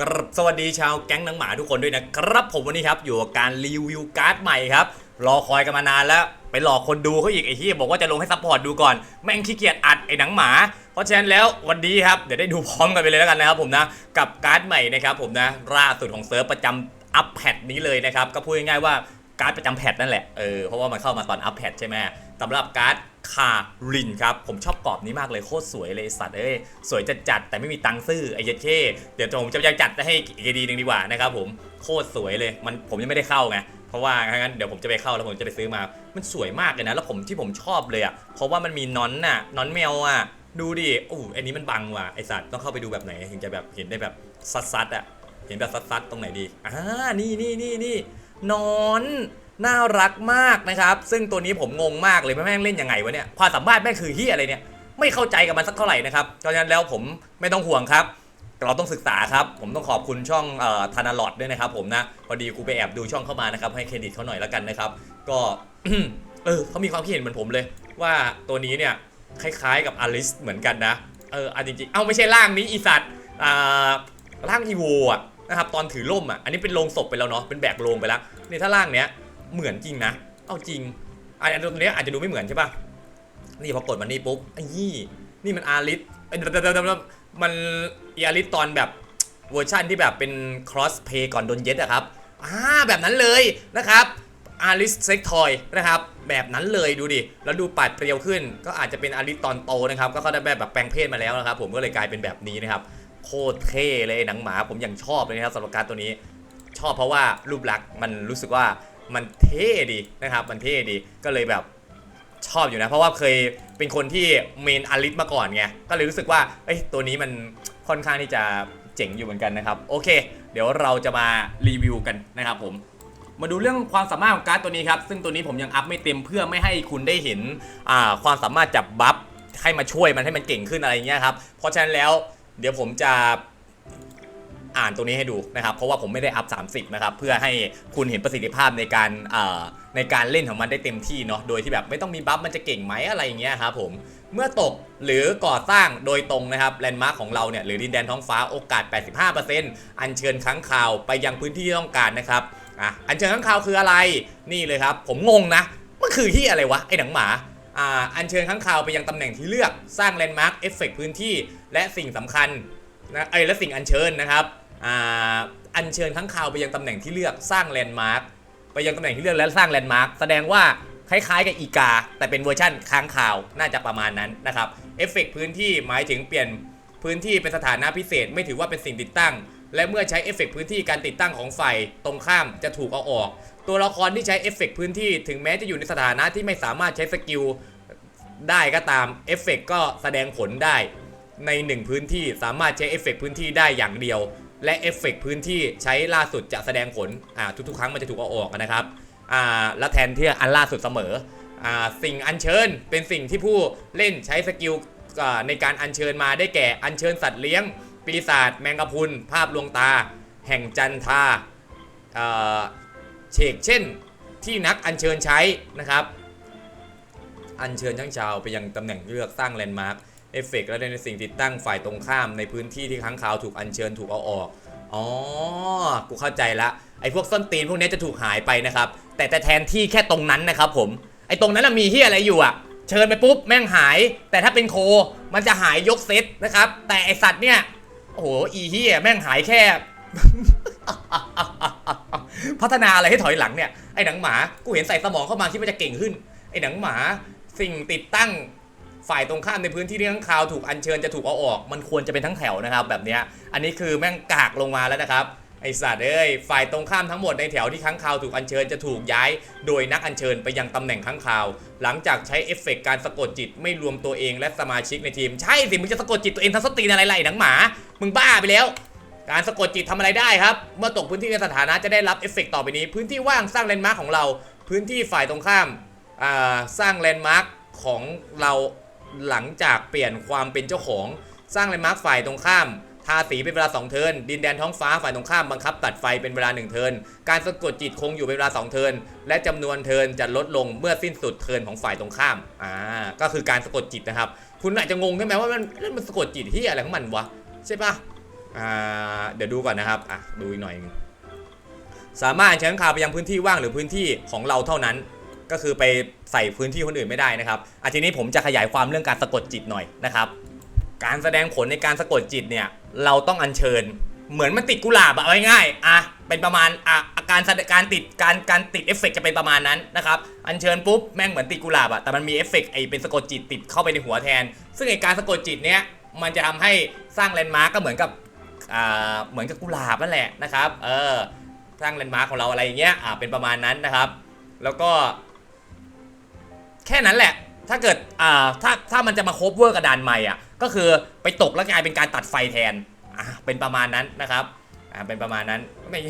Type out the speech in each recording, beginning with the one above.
ครับสวัสดีชาวแก๊งหนังหมาทุกคนด้วยนะครับ ผมวันนี้ครับอยู่กับการรีวิวการ์ดใหม่ครับ รอคอยกันมานานแล้ว ไปหลอกคนดูเขาอีกไอ้ที่บอกว่าจะลงให้ซัพพอร์ตดูก่อน แม่งขี้เกียจอัดไอ้หนังหมา เพราะฉะนั้นแล้ววันนี้ครับเดี๋ยวได้ดูพร้อมกันไปเลยแล้วกันนะครับผมนะ กับการ์ดใหม่นะครับผมนะล่าสุดของเซิร์ฟประจำอัพแพดนี้เลยนะครับก็พูดง่ายๆว่าการ์ดประจำแพดนั่นแหละเออเพราะว่ามันเข้ามาตอนอัพแพดใช่ไหมสำหรับการ์ด คารินครับ ผมชอบกรอบนี้มากเลยโคตรสวยเลยสัตว์เอ้ยสวยจัดจัดแต่ไม่มีตังค์ซื้อไอ้เหี้ยเช่เดี๋ยวผมจะจัดให้อีกดีหนึงดีกว่านะครับผมโคตรสวยเลยมันผมยังไม่ได้เข้าไงเพราะว่างั้นเดี๋ยวผมจะไปเข้าแล้วผมจะไปซื้อมา มันสวยมากเลยนะ แล้วผมที่ผมชอบเลยอะเพราะว่ามันมีนอนน่ะนอนแมวอะดูดิโอ้อันนี้มันบังว่ะไอสัตว์ต้องเข้าไปดูแบบไหนถึงจะแบบเห็นได้แบบซัดๆอะเห็นแบบซัดๆตรงไหนดีอ่านี่นี่นี่นี่นอน น่ารักมากนะครับ ซึ่งตัวนี้ผมงงมากเลยแม่งเล่นยังไงวะเนี่ยความสามารถแม่งคือเฮียอะไรเนี่ยไม่เข้าใจกับมันสักเท่าไหร่นะครับเพราะฉะนั้นแล้วผมไม่ต้องห่วงครับ เราต้องศึกษาครับ ผมต้องขอบคุณช่องออธนาลอดด้วยนะครับ ผมนะพอดีกูไปแอบดูช่องเข้ามานะครับ ให้เครดิตเขาหน่อยแล้วกันนะครับ ก็เออเขามีความคิดเห็นเหมือนผมเลย ว่าตัวนี้เนี่ยคล้ายๆกับอลิสเหมือนกันนะเอออันจริงๆเอ้าไม่ใช่ร่างนี้อีสัตว์อ่าร่างอีโวอะนะครับตอนถือล่มอะอันนี้เป็นโลงศพไปแล้วเนาะเป็นแบกโลงไปแล้วนี่ถ้าร่างเนี้ย เหมือนจริงนะ เอาจริงอันตัวเนี้ยอาจจะดูไม่เหมือนใช่ปะนี่พอกดมันนี่ปุ๊บไอ้ยี่นี่มันอาริสเอ้ยเดี๋ยวเดี๋ยวเดี๋ยวเดี๋ยวมันอีอาริสตอนแบบเวอร์ชันที่แบบเป็น cross play ก่อนโดนเย็ดอะครับอ่าแบบนั้นเลยนะครับอาริสเซ็กทอยนะครับ แบบนั้นเลยดูดิ แล้วดูปัดเปรียวขึ้น ก็อาจจะเป็นอาริสตอนโตนะครับ ก็เขาได้แบบแบบแปลงเพศมาแล้วนะครับ ผมก็เลยกลายเป็นแบบนี้นะครับ โคตรเท่เลยหนังหมาผมยังชอบเลยนะครับสำหรับการดตัวนี้ ชอบเพราะว่ารูปลักษณ์มันรู้สึกว่า มันเท่ดีนะครับ มันเท่ดีก็เลยแบบชอบอยู่นะ เพราะว่าเคยเป็นคนที่เมนอาริสมาก่อนไงก็เลยรู้สึกว่าเอ้ยตัวนี้มันค่อนข้างที่จะเจ๋งอยู่เหมือนกันนะครับ โอเค เดี๋ยวเราจะมารีวิวกันนะครับผมมาดูเรื่องความสามารถของการ์ดตัวนี้ครับ ซึ่งตัวนี้ผมยังอัพไม่เต็มเพื่อไม่ให้คุณได้เห็นความสามารถจับบัฟให้มาช่วยมันให้มันเก่งขึ้นอะไรเงี้ยครับ เพราะฉะนั้นแล้วเดี๋ยวผมจะ อ่านตัวนี้ให้ดูนะครับ เพราะว่าผมไม่ได้อัพ 30 นะครับ เพื่อให้คุณเห็นประสิทธิภาพในการอ่าในการเล่นของมันได้เต็มที่เนาะ โดยที่แบบไม่ต้องมีบัฟมันจะเก่งไหมอะไรอย่างเงี้ยครับผม เมื่อตกหรือก่อสร้างโดยตรงนะครับแลนด์มาร์คของเราเนี่ยหรือดินแดนท้องฟ้าโอกาส 85%อัญเชิญค้างคาวไปยังพื้นที่ที่ต้องการนะครับ อะ อัญเชิญข้างคาวคืออะไร นี่เลยครับ ผมงงนะ มันคือที่อะไรวะไอ้หนังหมาอ่าอัญเชิญข้างคาวไปยังตำแหน่งที่เลือกสร้างแลนด์มาร์คเอฟเฟกพื้นที่ และสิ่งสำคัญนะไอ้และสิ่งอัญเชิญนะครับ อัญเชิญข้างคาวไปยังตำแหน่งที่เลือกสร้างแลนด์มาร์คไปยังตำแหน่งที่เลือกและสร้างแลนด์มาร์คแสดงว่าคล้ายๆ กับอีกา แต่เป็นเวอร์ชั่นค้างคาวน่าจะประมาณนั้นนะครับเอฟเฟกพื้นที่หมายถึงเปลี่ยนพื้นที่เป็นสถานะพิเศษไม่ถือว่าเป็นสิ่งติดตั้ง และเมื่อใช้เอฟเฟกต์พื้นที่การติดตั้งของฝ่ายตรงข้ามจะถูกเอาออก ตัวละครที่ใช้เอฟเฟกต์พื้นที่ถึงแม้จะอยู่ในสถานะที่ไม่สามารถใช้สกิลได้ก็ตามเอฟเฟกต์ก็แสดงผลได้ ในหนึ่งพื้นที่สามารถใช้เอฟเฟกต์พื้นที่ได้อย่างเดียว และเอฟเฟกต์พื้นที่ใช้ล่าสุดจะแสดงผลอ่าทุกๆ ครั้งมันจะถูกเอาออกนะครับอ่าและแทนที่อันล่าสุดเสมออ่าสิ่งอัญเชิญเป็นสิ่งที่ผู้เล่นใช้สกิลอ่าในการอัญเชิญมาได้แก่อัญเชิญสัตว์เลี้ยง ปีศาจแมงกะพุน ภาพลวงตา แห่งจันทาเอ่อเชกเช่นที่นักอัญเชิญใช้นะครับ อัญเชิญช่างชาวไปยังตำแหน่งเลือกสร้างแลนด์มาร์ค เอฟเฟกและในสิ่งติดตั้งฝ่ายตรงข้ามในพื้นที่ที่ค้างคาวถูกอัญเชิญถูกเอาออก อ๋อ กูเข้าใจละ ไอ้พวกส้นตีนพวกนี้จะถูกหายไปนะครับ แต่แต่แทนที่แค่ตรงนั้นนะครับผม ไอ้ตรงนั้นนะมีที่อะไรอยู่อะเชิญไปปุ๊บแม่งหาย แต่ถ้าเป็นโค มันจะหายยกเซตนะครับ แต่ไอสัตว์เนี่ย โอ้โห อีเฮียแม่งหายแค่ พัฒนาอะไรให้ถอยหลังเนี่ย ไอหนังหมา กูเห็นใส่สมองเข้ามาคิดว่าจะเก่งขึ้น ไอหนังหมาสิ่งติดตั้ง ฝ่ายตรงข้ามในพื้นที่ที่ข้างคาวถูกอัญเชิญจะถูกเอาออก มันควรจะเป็นทั้งแถวนะครับ แบบเนี้ยอันนี้คือแม่งกากลงมาแล้วนะครับไอสัตว์เอ้ยฝ่ายตรงข้ามทั้งหมดในแถวที่ค้างคาวถูกอัญเชิญจะถูกย้าย โดยนักอัญเชิญไปยังตำแหน่งค้างคาว หลังจากใช้เอฟเฟกต์การสะกดจิตไม่รวมตัวเองและสมาชิกในทีม ใช่สิมึงจะสะกดจิตตัวเองทั้งสตรีนอะไรๆหนังหมา มึงบ้าไปแล้วการสะกดจิตทำอะไรได้ครับ เมื่อตกพื้นที่ในสถานะจะได้รับเอฟเฟกต์ต่อไปนี้ พื้นที่ว่างสร้างแลนด์มาร์คของเรา พื้นที่ฝ่ายตรงข้ามสร้างแลนด์มาร์คของเรา หลังจากเปลี่ยนความเป็นเจ้าของ สร้างแลนด์มาร์คฝ่ายตรงข้ามทาสีเป็นเวลา 2 เทิน ดินแดนท้องฟ้าฝ่ายตรงข้ามบังคับตัดไฟเป็นเวลา 1 เทิน การสะกดจิตคงอยู่เป็นเวลา 2 เทิน และจำนวนเทินจะลดลงเมื่อสิ้นสุดเทินของฝ่ายตรงข้าม อ่า ก็คือการสะกดจิตนะครับ คุณอาจจะงงใช่ไหมว่ามันมันสะกดจิตที่อะไรของมันวะ ใช่ปะอ่า เดี๋ยวดูก่อนนะครับ อะ ดูอีกหน่อยหนึ่งสามารถใช้ข้างคาวไปยังพื้นที่ว่างหรือพื้นที่ของเราเท่านั้น ก็คือไปใส่พื้นที่คนอื่นไม่ได้นะครับอะทีนี้ผมจะขยายความเรื่องการสะกดจิตหน่อยนะครับการแสดงผลในการสะกดจิตเนี่ยเราต้องอัญเชิญ เหมือนมันติดกุหลาบอะเอาง่ายๆอะเป็นประมาณอะอาการสการติดการการติดเอฟเฟกต์จะเป็นประมาณนั้นนะครับอัญเชิญปุ๊บแม่งเหมือนติดกุหลาบอะแต่มันมีเอฟเฟกต์ไอเป็นสะกดจิตติดเข้าไปในหัวแทน ซึ่งไอการสะกดจิตเนี้ยมันจะทำให้สร้างแลนด์มาร์กก็เหมือนกับอ่าเหมือนกับกุหลาบนั่นแหละนะครับเออสร้างแลนด์มาร์กของเราอะไรอย่างเงี้ยอ่าเป็นประมาณนั้นนะครับ แล้วก็ แค่นั้นแหละ ถ้าเกิดอ่าถ้าถ้ามันจะมาคบเวอร์กับดานใหม่อะก็คือไปตกแล้วกลายเป็นการตัดไฟแทนอ่าเป็นประมาณนั้นนะครับอ่าเป็นประมาณนั้นไม่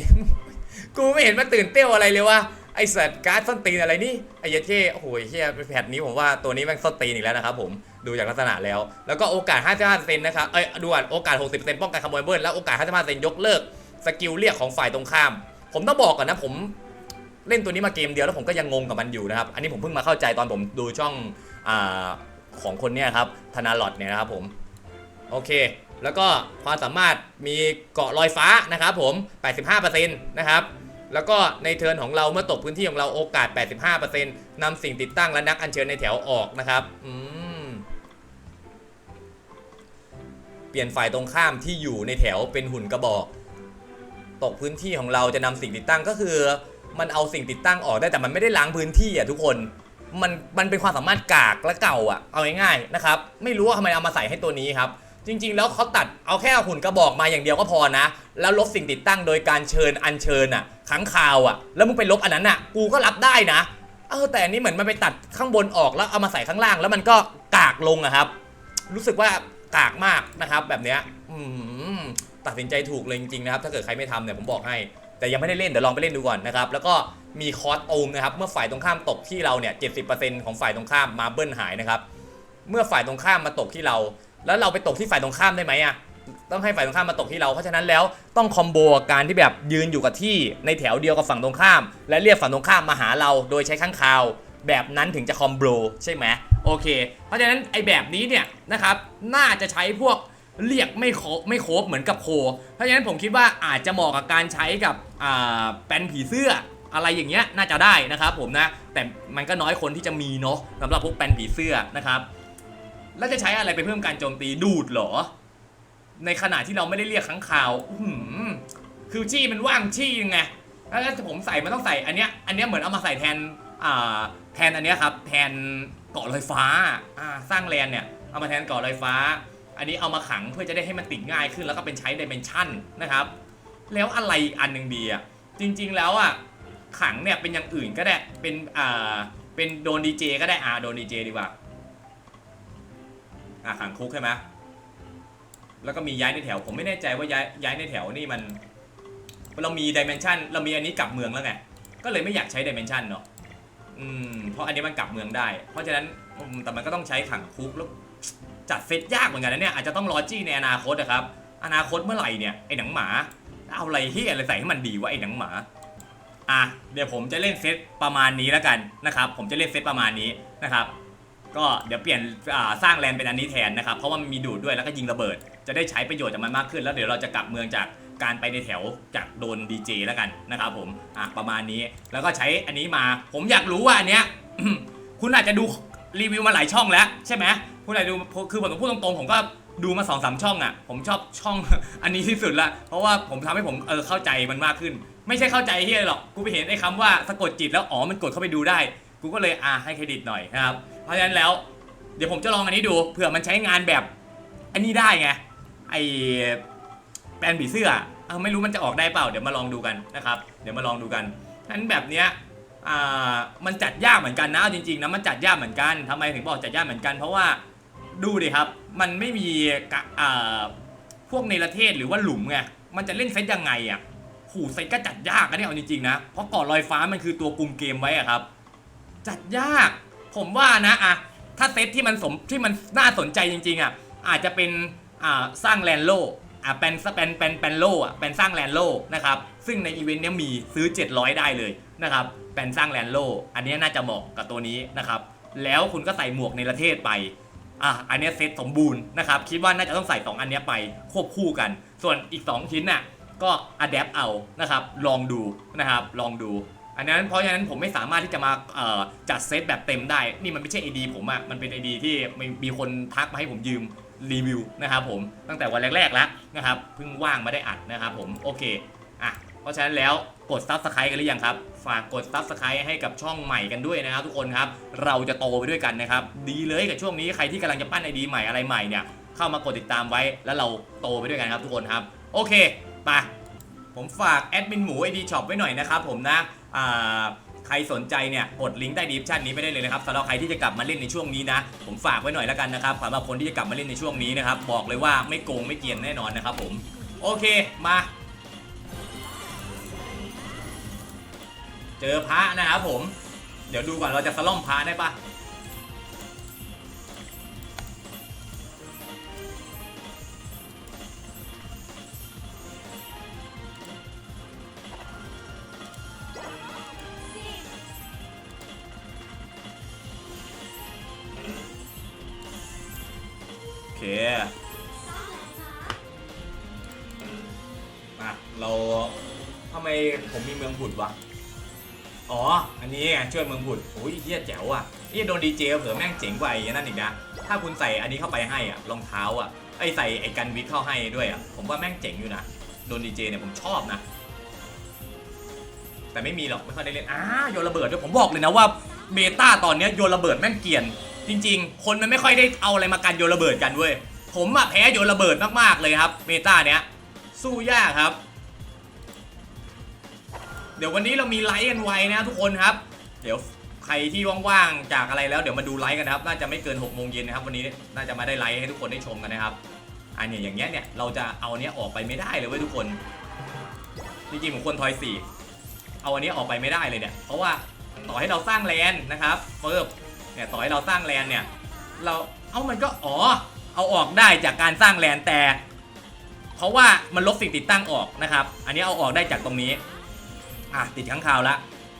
กูไม่เห็นมันตื่นเต้นอะไรเลยว่าไอสัตว์การ์ดส้นตีนอะไรนี่ไอเยเท่โอ้โหเฮียแพทนี้ผมว่าตัวนี้แม่งส้นตีนอีกแล้วนะครับผมดูจากลักษณะแล้ว แล้วก็โอกาส 55%นะครับเอ้ยดูอะโอกาส 60%ป้องกันขโมยเบิ้ลแล้วโอกาส 55%ยกเลิกสกิลเรียกของฝ่ายตรงข้าม ผมต้องบอกก่อนนะผม เล่นตัวนี้มาเกมเดียวแล้วผมก็ยังงงกับมันอยู่นะครับ อันนี้ผมเพิ่งมาเข้าใจตอนผมดูช่องอาของคนเนี้ยครับธนาลอดเนี่ยนะครับผมโอเค แล้วก็ความสามารถมีเกาะลอยฟ้านะครับผม 85%นะครับ แล้วก็ในเทิร์นของเราเมื่อตกพื้นที่ของเราโอกาส 85%นำสิ่งติดตั้งและนักอัญเชิญในแถวออกนะครับ อืม เปลี่ยนฝ่ายตรงข้ามที่อยู่ในแถวเป็นหุ่นกระบอก ตกพื้นที่ของเราจะนำสิ่งติดตั้งก็คือ มันเอาสิ่งติดตั้งออกได้แต่มันไม่ได้ล้างพื้นที่อะทุกคน มันมันเป็นความสามารถกากและเก่าอะเอาง่ายๆนะครับไม่รู้ว่าทำไมเอามาใส่ให้ตัวนี้ครับจริง ๆ แล้วเขาตัดเอาแค่หุ่นกระบอกมาอย่างเดียวก็พอนะ แล้วลบสิ่งติดตั้งโดยการเชิญอัญเชิญอะขังคาวอะ แล้วมึงไปลบอันนั้นอะ กูก็รับได้นะ เออแต่อันนี้เหมือนมันไปตัดข้างบนออกแล้วเอามาใส่ข้างล่าง แล้วมันก็กากลงอะครับ รู้สึกว่ากากมากนะครับ แบบเนี้ยตัดสินใจถูกเลยจริงๆนะครับ ถ้าเกิดใครไม่ทำเนี่ยผมบอกให้ แต่ยังไม่ได้เล่นเดี๋ยวลองไปเล่นดูก่อนนะครับแล้วก็มีคอสโอมนะครับเมื่อฝ่ายตรงข้ามตกที่เราเนี่ย70%ของฝ่ายตรงข้ามมาเบิ้ลหายนะครับเมื่อฝ่ายตรงข้ามมาตกที่เรา แล้วเราไปตกที่ฝ่ายตรงข้ามได้ไหมอะต้องให้ฝ่ายตรงข้ามมาตกที่เราเพราะฉะนั้นแล้วต้องคอมโบกับการที่แบบยืนอยู่กับที่ในแถวเดียวกับฝั่งตรงข้าม และเรียกฝั่งตรงข้ามมาหาเราโดยใช้ข้างคาว แบบนั้นถึงจะคอมโบใช่ไหมโอเค เพราะฉะนั้นไอ้แบบนี้เนี่ยนะครับน่าจะใช้พวก เรียกไม่โคไม่ครบเหมือนกับโค เพราะฉะนั้นผมคิดว่าอาจจะเหมาะกับการใช้กับอ่าแปนผีเสื้ออะไรอย่างเงี้ยน่าจะได้นะครับผมนะ แต่มันก็น้อยคนที่จะมีเนาะสำหรับพวกแปนผีเสื้อนะครับ แล้วจะใช้อะไรไปเพิ่มการโจมตีดูดเหรอ ในขณะที่เราไม่ได้เรียกค้างคาวหือคือจี้มันว่างจี้ยังไงแล้วถ้าผมใส่มันต้องใส่อันเนี้ยอันเนี้ยเหมือนเอามาใส่แทนอ่าแทนอันเนี้ยครับแทนเกาะลอยฟ้าอ่าสร้างแลนเนี่ยเอามาแทนเกาะลอยฟ้า อันนี้เอามาขังเพื่อจะได้ให้มันติดง่ายขึ้นแล้วก็เป็นใช้ดิเมนชันนะครับ แล้วอะไรอีกอันหนึ่งดีอะจริง ๆ แล้วอะขังเนี่ยเป็นอย่างอื่นก็ได้เป็นอ่าเป็นโดนดีเจก็ได้อ่าโดนดีเจดีกว่าอ่าขังคุกใช่ไหมแล้วก็มีย้ายในแถวผมไม่แน่ใจว่าย้ายย้ายในแถวนี่มัน เรามีดิเมนชันเรามีอันนี้กลับเมืองแล้วไงก็เลยไม่อยากใช้ดิเมนชันเนาะอืมเพราะอันนี้มันกลับเมืองได้ เพราะฉะนั้นแต่มันก็ต้องใช้ขังคุกแล้ว จัดเซตยากเหมือนกันนะเนี่ยอาจจะต้องรอจี้ในอนาคตนะครับอนาคตเมื่อไหร่เนี่ยไอ้หนังหมาเอาอะไรที่อะไรใส่ให้มันดีวะไอ้หนังหมาอะเดี๋ยวผมจะเล่นเซตประมาณนี้แล้วกันนะครับผมจะเล่นเซตประมาณนี้นะครับก็เดี๋ยวเปลี่ยนสร้างแลนด์เป็นอันนี้แทนนะครับเพราะว่ามันมีดูดด้วยแล้วก็ยิงระเบิด จะได้ใช้ประโยชน์จากมันมากขึ้น แล้วเดี๋ยวเราจะกลับเมืองจากการไปในแถวจากโดนดีเจแล้วกันนะครับผมอะประมาณนี้แล้วก็ใช้อันนี้มา ผมอยากรู้ว่าอันเนี้ยคุณอาจจะดู รีวิวมาหลายช่องแล้วใช่ไหมคุณอาจจะดูคือผมต้องพูดตรงๆผมก็ดูมาสองสามช่องอะ ผมชอบช่อง อันนี้ที่สุดละเพราะว่าผมทำให้ผมเออเข้าใจมันมากขึ้น ไม่ใช่เข้าใจเฮียหรอกกูไปเห็นไอ้คำว่าสะกดจิตแล้วอ๋อมันกดเข้าไปดูได้ กูก็เลยอะให้เครดิตหน่อยนะครับเพราะฉะนั้นแล้ว เดี๋ยวผมจะลองอันนี้ดูเผื่อมันใช้งานแบบ อันนี้ได้ไงไอแปลนผีเสื้อเออไม่รู้มันจะออกได้เปล่า เดี๋ยวมาลองดูกันนะครับ เดี๋ยวมาลองดูกันฉะนั้นแบบเนี้ย อ่ามันจัดยากเหมือนกันนะเอาจริงๆนะมันจัดยากเหมือนกันทำไมถึงบอกจัดยากเหมือนกัน เพราะว่าดูดิครับ มันไม่มีกะอ่าพวกในประเทศหรือว่าหลุมไงมันจะเล่นเซตยังไงอะหูเซตก็จัดยากนะเนี่ยเอาจริงๆนะเพราะเกาะลอยฟ้ามันคือตัวกลุ่มเกมไว้อะครับ จัดยาก ผมว่านะอะถ้าเซตที่มันสมที่มันน่าสนใจจริงๆอะอาจจะเป็นอ่าสร้างแลนโลอ่าเป็นเป็นเป็นเป็นโลอะเป็นสร้างแลนโลนะครับซึ่งในอีเวนต์เนี้ยมีซื้อ 700 ได้เลย นะครับเป็นสร้างแลนโล อันนี้น่าจะเหมาะกับตัวนี้นะครับ แล้วคุณก็ใส่หมวกในประเทศไปอะอันนี้เซตสมบูรณ์นะครับคิดว่าน่าจะต้องใส่ 2 อันนี้ไปควบคู่กัน ส่วนอีก 2 ชิ้นน่ะก็อัดแอปเอานะครับลองดูนะครับลองดูอันนั้นเพราะฉะนั้นผมไม่สามารถที่จะมาจัดเซตแบบเต็มได้ นี่มันไม่ใช่ ID ผมอะมันเป็น ID ที่มีมีคนทักมาให้ผมยืมรีวิวนะครับผมตั้งแต่วันแรกๆแล้วนะครับเพิ่งว่างมาได้อัดนะครับผมโอเคอะ ราะฉะนั้นแล้วกด Subscribe กันหรือยังครับ ฝากกด Subscribe ให้กับช่องใหม่กันด้วยนะครับ ทุกคนครับ เราจะโตไปด้วยกันนะครับ ดีเลยกับช่วงนี้ใครที่กำลังจะปั้น ID ใหม่อะไรใหม่เนี่ย เข้ามากดติดตามไว้แล้วเราโตไปด้วยกันครับทุกคนครับ โอเคไปผมฝากแอดมินหมู ID Shop ไว้หน่อยนะครับผมนะอ่าใครสนใจเนี่ยกดลิงก์ใต้ดีฟชั่นนี้ไปได้เลยนะครับสำหรับใครที่จะกลับมาเล่นในช่วงนี้นะ ผมฝากไว้หน่อยแล้วกันนะครับสำหรับคนที่จะกลับมาเล่นในช่วงนี้นะครับบอกเลยว่าไม่โกงไม่เกียนแน่นอนนะครับผมโอเคมา เจอพระนะครับผม เดี๋ยวดูก่อนเราจะสล่อมพระได้ปะโอเคมาเราทำไมผมมีเมืองผุดวะ นนี้ไงช่วยเมืองผุดโอ้ยเฮียแจ๋วอะนี่โดนดีเจเผื่อแม่งเจ๋งกว่าไอ้นั่นอีกนะ ถ้าคุณใส่อันนี้เข้าไปให้อะรองเท้าอะไอ้ใส่ไอ้กันวิทเข้าให้ด้วยอะผมว่าแม่งเจ๋งอยู่นะโดนดีเจเนี่ยผมชอบนะ แต่ไม่มีหรอกไม่ค่อยได้เล่นอ้าโยนระเบิดด้วยผมบอกเลยนะว่าเมตาตอนเนี้ยโยนระเบิดแม่งเกียน จริง ๆ คนมันไม่ค่อยได้เอาอะไรมากันโยนระเบิดกันเว้ยผมอะแพ้โยนระเบิดมากๆเลยครับเมตาเนี้ยสู้ยากครับ เดี๋ยววันนี้เรามีไลฟ์กันไว้นะทุกคนครับ ดี๋ยวใครที่ว่างๆจากอะไรแล้วเดี๋ยวมาดูไลฟ์กันนะครับ น่าจะไม่เกิน6กโมงเย็นนะครับ วันนี้น่าจะมาได้ไลฟ์ให้ทุกคนได้ชมกันนะครับ อันเนี้ยอย่างเงี้ยเนี่ยเราจะเอาเนี้ยออกไปไม่ได้เลยเว้ยทุกคนจริงๆผมควรทอยสี่เอาอันนี้ออกไปไม่ได้เลยเนี่ย เพราะว่าต่อให้เราสร้างแลนนะครับเฟิร์บเนี่ยต่อให้เราสร้างแลนเนี่ย เราเอามันก็อ๋อเอาออกได้จากการสร้างแลนแต่ เพราะว่ามันลบสิ่งติดตั้งออกนะครับ อันนี้เอาออกได้จากตรงนี้อะติดข้างคาวแล้ว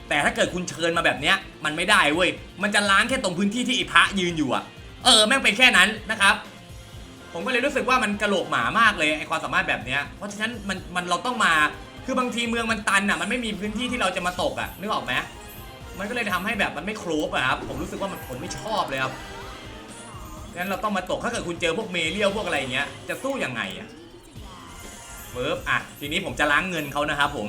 แต่ถ้าเกิดคุณเชิญมาแบบเนี้ยมันไม่ได้เว้ย มันจะล้างแค่ตรงพื้นที่ที่ไอ้พระยืนอยู่อะเออแม่งเป็นแค่นั้นนะครับ ผมก็เลยรู้สึกว่ามันกระโหลกหมามากเลยไอ้ความสามารถแบบเนี้ย เพราะฉะนั้นมันมันเราต้องมา คือบางทีเมืองมันตันอะมันไม่มีพื้นที่ที่เราจะมาตกอะนึกออกไหมมันก็เลยทำให้แบบมันไม่ครบอะครับ ผมรู้สึกว่ามันผมไม่ชอบเลยครับงั้นเราต้องมาตกถ้าเกิดคุณเจอพวกเมเรียลพวกอะไรเงี้ย จะสู้ยังไงอะเฟิร์บอะ ทีนี้ผมจะล้างเงินเขานะครับผม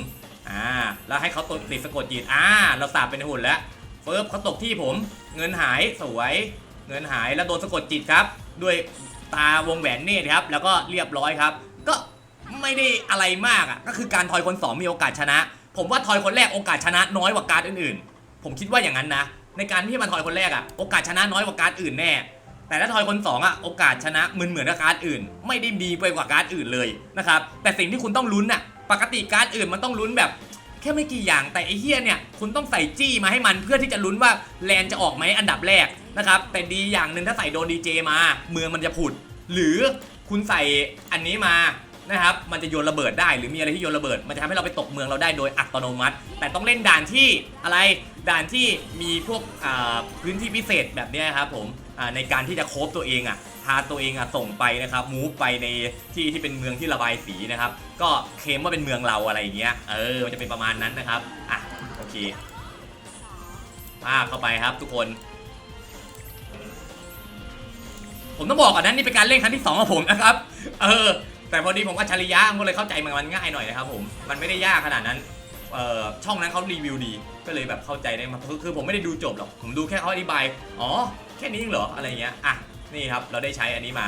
อ่าแล้วให้เขาตกติดสะกดจิตอ่าเราสาบเป็นหุ่นแล้วเฟิร์บเขาตกที่ผม เงินหายสวย เงินหายแล้วโดนสะกดจิตครับ ด้วยตาวงแหวนเนตรครับ แล้วก็เรียบร้อยครับ ก็ไม่ได้อะไรมากอะก็คือการทอยคนสองมีโอกาสชนะ ผมว่าทอยคนแรกโอกาสชนะน้อยกว่าการอื่นๆ ผมคิดว่าอย่างนั้นนะในการที่มาทอยคนแรกอะโอกาสชนะน้อยกว่าการอื่นแน่แต่ถ้าทอยคนสองอะโอกาสชนะเหมือนเหมือนกับการอื่น ไม่ได้ดีไปกว่าการอื่นเลยนะครับแต่สิ่งที่คุณต้องลุ้นอะ ปกติการ์ดอื่นมันต้องลุ้นแบบ แค่ไม่กี่อย่างแต่ไอ้เฮียเนี่ยคุณต้องใส่จี้มาให้มันเพื่อที่จะลุ้นว่าแลนจะออกไหมอันดับแรกนะครับแต่ดีอย่างหนึ่งถ้าใส่โดนดีเจมา เมืองมันจะผุด หรือคุณใส่อันนี้มานะครับมันจะโยนระเบิดได้หรือมีอะไรที่โยนระเบิด มันจะทำให้เราไปตกเมืองเราได้โดยอัตโนมัติ แต่ต้องเล่นด่านที่อะไรด่านที่มีพวกอ่าพื้นที่พิเศษแบบเนี้ยครับผมอ่าในการที่จะโคบตัวเองอะ พาตัวเองอะส่งไปนะครับมูฟไปในที่ที่เป็นเมืองที่ระบายสีนะครับ ก็เคลมว่าเป็นเมืองเราอะไรอย่างเงี้ยเออมันจะเป็นประมาณนั้นนะครับอะโอเคพาเข้าไปครับทุกคน ผมต้องบอกก่อนนะนี่เป็นการเล่นครั้งที่2ของผมนะครับ เออ แต่พอดีผมอัจฉริยะผมก็เลยเข้าใจมันง่ายหน่อยนะครับ ผมมันไม่ได้ยากขนาดนั้นเอ่อช่องนั้นเขารีวิวดี ก็เลยแบบเข้าใจได้มาคือคือผมไม่ได้ดูจบหรอก ผมดูแค่เขาอธิบาย อ๋อ แค่นี้เองเหรอ อะไรเงี้ย อะ นี่ครับเราได้ใช้อันนี้มา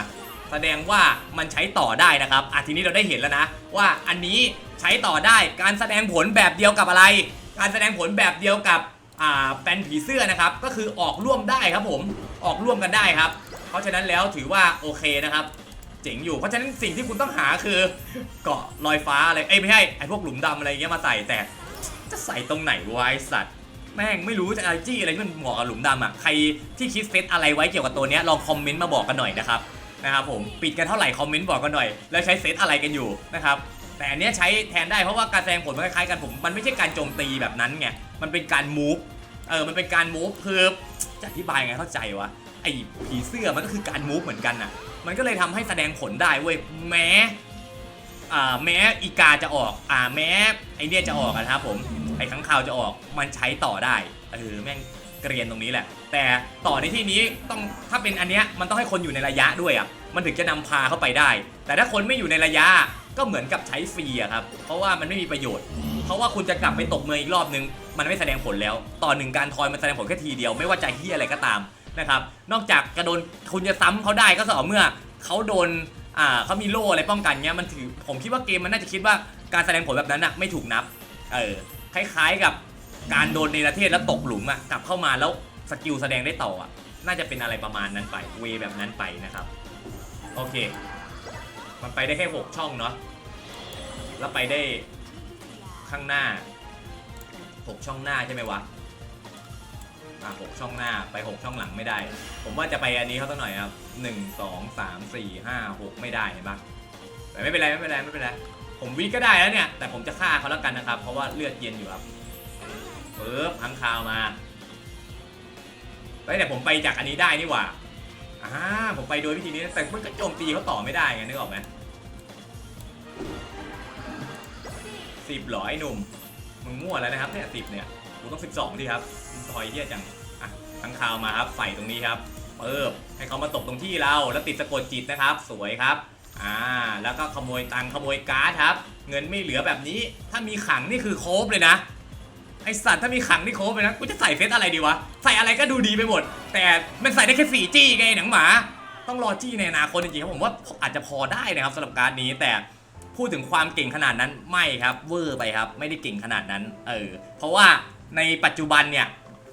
แสดงว่ามันใช้ต่อได้นะครับอะทีนี้เราได้เห็นแล้วนะ ว่าอันนี้ใช้ต่อได้การแสดงผลแบบเดียวกับอะไร การแสดงผลแบบเดียวกับอ่าแปนผีเสื้อนะครับ ก็คือออกร่วมได้ครับผมออกร่วมกันได้ครับ เพราะฉะนั้นแล้วถือว่าโอเคนะครับเจ๋งอยู่เพราะฉะนั้นสิ่งที่คุณต้องหาคือเกาะลอยฟ้าอะไรเอ้ยไม่ใช่ไอ้พวกหลุมดำอะไรเงี้ยมาใส่แต่จะใส่ตรงไหนวะไอสัตว์ แม่งไม่รู้จะอะไรจี้อะไรที่มันเหมาะกับหลุมดำอะใครที่คิดเซตอะไรไว้เกี่ยวกับตัวเนี้ยลองคอมเมนต์มาบอกกันหน่อยนะครับนะครับผมปิดกันเท่าไหร่คอมเมนต์บอกกันหน่อย แล้วใช้เซตอะไรกันอยู่นะครับแต่อันเนี้ยใช้แทนได้เพราะว่าการแสดงผลมันคล้ายๆกันผมมันไม่ใช่การโจมตีแบบนั้นไงมันเป็นการมูฟเออมันเป็นการมูฟคือจะอธิบายไงเข้าใจวะไอ้ผีเสื้อมันก็คือการมูฟเหมือนกันน่ะมันก็เลยทำให้แสดงผลได้เว้ยแม้อ่าแม้อีกาจะออกอ่าแม้ไอเนี่ยจะออกนะครับผม ไอ้ข้างคาวจะออกมันใช้ต่อได้เออแม่งเกรียนตรงนี้แหละ แต่ต่อในที่นี้ต้องถ้าเป็นอันเนี้ยมันต้องให้คนอยู่ในระยะด้วยอะมันถึงจะนำพาเข้าไปได้ แต่ถ้าคนไม่อยู่ในระยะก็เหมือนกับใช้ฟรีอะครับ เพราะว่ามันไม่มีประโยชน์ เพราะว่าคุณจะกลับไปตกเมืองอีกรอบนึง มันไม่แสดงผลแล้ว ต่อหนึ่งการทอยมันแสดงผลแค่ทีเดียว ไม่ว่าจะเฮียอะไรก็ตามนะครับ นอกจากกระโดนคุณจะซ้ำเขาได้ก็ต่อเมื่อเขาโดน อ่าเขามีโล่อะไรป้องกันเงี้ย มันถือ ผมคิดว่าเกมมันน่าจะคิดว่าการแสดงผลแบบนั้นอะไม่ถูกนับ เออ คล้ายๆกับการโดนในประเทศแล้วตกหลุมอะกลับเข้ามาแล้วสกิลแสดงได้ต่ออะน่าจะเป็นอะไรประมาณนั้นไปเวแบบนั้นไปนะครับ โอเค มันไปได้แค่หกช่องเนาะแล้วไปได้ข้างหน้า 6 ช่องหน้าใช่ไหมวะอะ6ช่องหน้าไป 6 ช่องหลังไม่ได้ ผมว่าจะไปอันนี้เขาสักหน่อยครับ1 2 3 4 5 6ไม่ได้เห็นปะแต่ไม่เป็นไรไม่เป็นไรไม่เป็นไร ผมวิก็ได้แล้วเนี่ย แต่ผมจะฆ่าเขาแล้วกันนะครับ เพราะว่าเลือดเย็นอยู่ครับปึ๊บพังคาวมาเฮ้ยแต่ผมไปจากอันนี้ได้นี่หว่าอ่าผมไปโดยวิธีนี้แต่มันก็โจมตีเขาต่อไม่ได้ไงนึกออกไหมสิบหรอไอ้หนุ่มมึงมั่วแล้วนะครับเนี่ยสิบเนี่ยกูต้องสิบสองทีครับมึงซอยเยี่ยจังอะทั้งคาวมาครับใส่ตรงนี้ครับเปิบให้เขามาตกตรงที่เราแล้วติดสะกดจิตนะครับ สวยครับ อ่าแล้วก็ขโมยตังขโมยการ์ดครับ เงินไม่เหลือแบบนี้ ถ้ามีขังนี่คือโคบเลยนะไอสัตว์ถ้ามีขังนี่โคบเลยนะกูจะใส่เซตอะไรดีวะใส่อะไรก็ดูดีไปหมด แต่มันใส่ได้แค่สี่จี้ไงหนังหมา ต้องรอจี้ในอนาคตจริงๆครับผมว่าอาจจะพอได้นะครับสำหรับการนี้แต่พูดถึงความเก่งขนาดนั้นไม่ครับเวอร์ไปครับ ไม่ได้เก่งขนาดนั้นเออเพราะว่าในปัจจุบันเนี่ย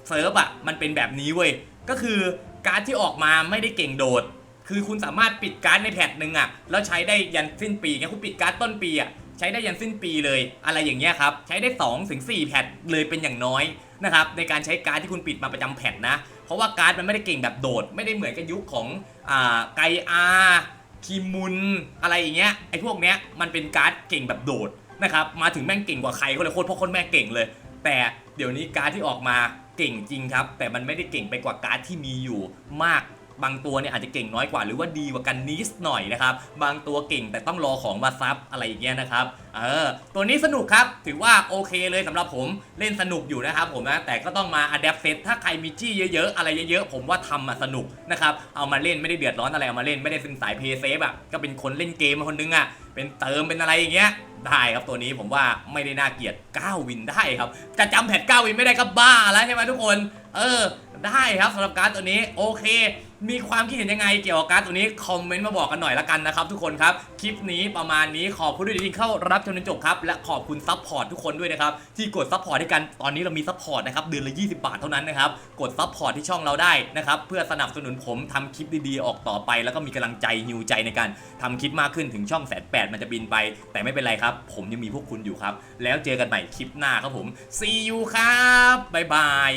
เซิร์ฟอะมันเป็นแบบนี้เว้ยก็คือการที่ออกมาไม่ได้เก่งโดด คือคุณสามารถปิดการ์ดในแพทหนึ่งอะแล้วใช้ได้ยันสิ้นปีไงคุณปิดการ์ดต้นปีอะใช้ได้ยันสิ้นปีเลย อะไรอย่างเงี้ยครับใช้ได้2ถึง4แพทเลยเป็นอย่างน้อยนะครับในการใช้การ์ดที่คุณปิดมาประจำแพทนะ เพราะว่าการ์ดมันไม่ได้เก่งแบบโดด ไม่ได้เหมือนกับยุคของอ่าไกอาคิมุนอะไรอย่างเงี้ยไอ้พวกเนี้ยมันเป็นการ์ดเก่งแบบโดดนะครับมาถึงแม่งเก่งกว่าใครก็เลยโคตรเพราะคนแม่งเก่งเลย แต่เดี๋ยวนี้การ์ดที่ออกมาเก่งจริงครับ แต่มันไม่ได้เก่งไปกว่าการ์ดที่มีอยู่มาก บางตัวเนี่ยอาจจะเก่งน้อยกว่า หรือว่าดีกว่ากันนิดหน่อยนะครับ บางตัวเก่งแต่ต้องรอของมาซับอะไรอย่างเงี้ยนะครับ เออ ตัวนี้สนุกครับ ถือว่าโอเคเลยสำหรับผมเล่นสนุกอยู่นะครับผมนะ แต่ก็ต้องมาอัดแอปเซตถ้าใครมีจี้เยอะๆ อะไรเยอะๆ ผมว่าทำมาสนุกนะครับ เอามาเล่นไม่ได้เดือดร้อนอะไร เอามาเล่นไม่ได้เป็นสายเพย์เซฟอะ ก็เป็นคนเล่นเกมคนนึงอะ เป็นเติมเป็นอะไรอย่างเงี้ยได้ครับตัวนี้ผมว่าไม่ได้น่าเกลียด 9 วินได้ครับ จะจำแพท9วินไม่ได้ก็บ้าแล้วใช่ไหมทุกคน เออ ได้ครับสำหรับการตัวนี้โอเค มีความคิดเห็นยังไงเกี่ยวกับการ์ดตัวนี้คอมเมนต์มาบอกกันหน่อยละกันนะครับทุกคนครับ คลิปนี้ประมาณนี้ขอบคุณด้วยที่เข้ารับชมจนจบครับ และขอบคุณซัพพอร์ตทุกคนด้วยนะครับ ที่กดซัพพอร์ตให้กันตอนนี้เรามีซัพพอร์ตนะครับเดือนละ 20 บาทเท่านั้นนะครับกดซัพพอร์ตที่ช่องเราได้นะครับเพื่อสนับสนุนผมทำคลิปดีๆออกต่อไป แล้วก็มีกำลังใจฮิวใจในการทำคลิปมากขึ้นถึงช่องแสนแปดมันจะบินไป แต่ไม่เป็นไรครับ ผมยังมีพวกคุณอยู่ครับแล้วเจอกันใหม่คลิปหน้าครับผม see you ครับบ๊ายบาย